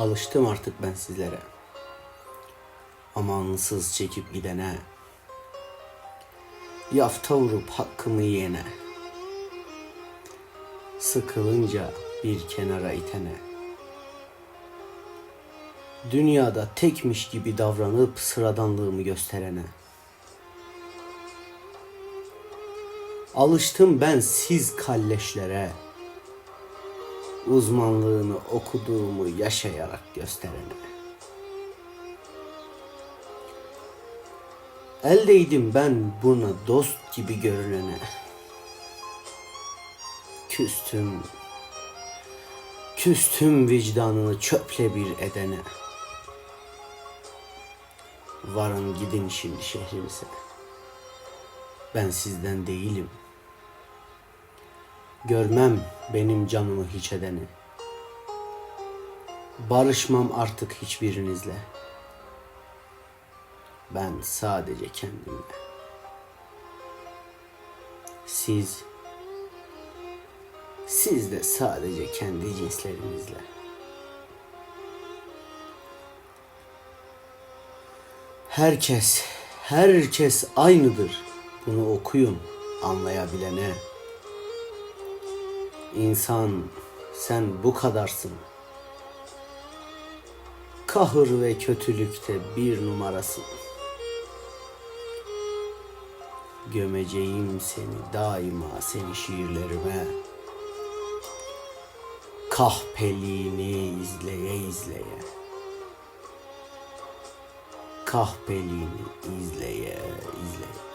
Alıştım artık ben sizlere. Amansız çekip gidene. Yafta vurup hakkımı yiyene. Sıkılınca bir kenara itene. Dünyada tekmiş gibi davranıp sıradanlığımı gösterene. Alıştım ben siz kalleşlere. Uzmanlığını okuduğumu yaşayarak gösterene. Eldeydim ben buna dost gibi görünene. Küstüm, küstüm vicdanını çöple bir edene. Varın gidin şimdi şehrimize. Ben sizden değilim. Görmem benim canımı hiç edeni. Barışmam artık hiçbirinizle. Ben sadece kendimle. Siz siz de sadece kendi cinslerinizle. Herkes, herkes aynıdır. Bunu okuyun anlayabilene. İnsan sen bu kadarsın. Kahır ve kötülükte bir numarasın. Gömeceğim seni daima seni şiirlerime. Kahpeliğini izleye izleye. Kahpeliğini izleye izleye.